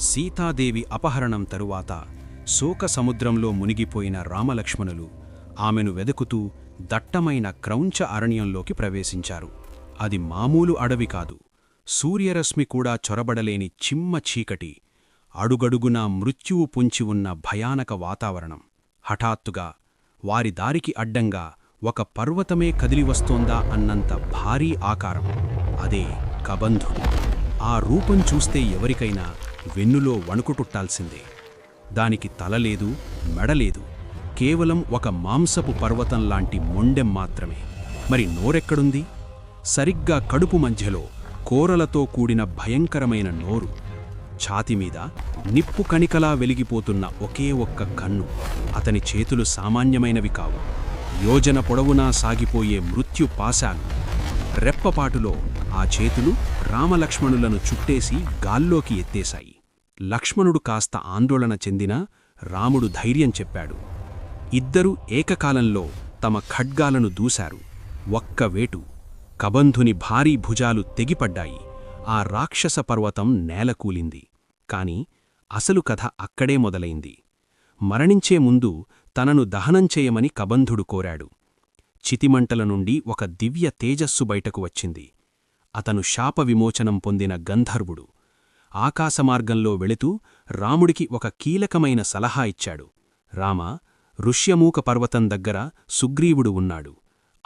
సీతాదేవి అపహరణం తరువాత శోక సముద్రంలో మునిగిపోయిన రామలక్ష్మణులు ఆమెను వెదుకుతూ దట్టమైన క్రౌంచ అరణ్యంలోకి ప్రవేశించారు. అది మామూలు అడవి కాదు. సూర్యరశ్మి కూడా చొరబడలేని చిమ్మ చీకటి అడుగడుగునా మృత్యువు పుంచి ఉన్న భయానక వాతావరణం. హఠాత్తుగా వారి దారికి అడ్డంగా ఒక పర్వతమే కదిలివస్తోందా అన్నంత భారీ ఆకారం. అదే కబంధుడు. ఆ రూపం చూస్తే ఎవరికైనా వెన్నులో వణుకుటుట్టాల్సిందే దానికి తలలేదు మెడలేదు కేవలం ఒక మాంసపు పర్వతం లాంటి మొండెం మాత్రమే. మరి నోరెక్కడుంది? సరిగ్గా కడుపు మధ్యలో కోరలతో కూడిన భయంకరమైన నోరు. ఛాతిమీద నిప్పు కణికలా వెలిగిపోతున్న ఒకే ఒక్క కన్ను. అతని చేతులు సామాన్యమైనవి కావు. యోజన పొడవునా సాగిపోయే మృత్యు పాశాలు రెప్పపాటులో ఆ చేతులు రామలక్ష్మణులను చుట్టేసి గాల్లోకి ఎత్తేశాయి. లక్ష్మణుడు కాస్త ఆందోళన చెందినా రాముడు ధైర్యం చెప్పాడు. ఇద్దరూ ఏకకాలంలో తమ ఖడ్గాలను దూశారు. ఒక్క వేటు కబంధుని భారీ భుజాలు తెగిపడ్డాయి. ఆ రాక్షస పర్వతం నేలకూలింది. కాని అసలు కథ అక్కడే మొదలైంది. మరణించే ముందు తనను దహనం చేయమని కబంధుడు కోరాడు. చితిమంటల నుండి ఒక దివ్య తేజస్సు బయటకు వచ్చింది. అతను శాప విమోచనం పొందిన గంధర్వుడు. ఆకాశమార్గంలో వెళుతూ రాముడికి ఒక కీలకమైన సలహా ఇచ్చాడు. రామ ఋష్యమూక పర్వతం దగ్గర సుగ్రీవుడు ఉన్నాడు.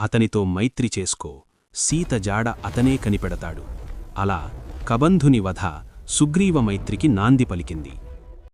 అతనితో మైత్రి చేసుకో. సీత జాడ అతనే కనిపెడతాడు. అలా కబంధుని వధ సుగ్రీవ మైత్రికి నాంది పలికింది.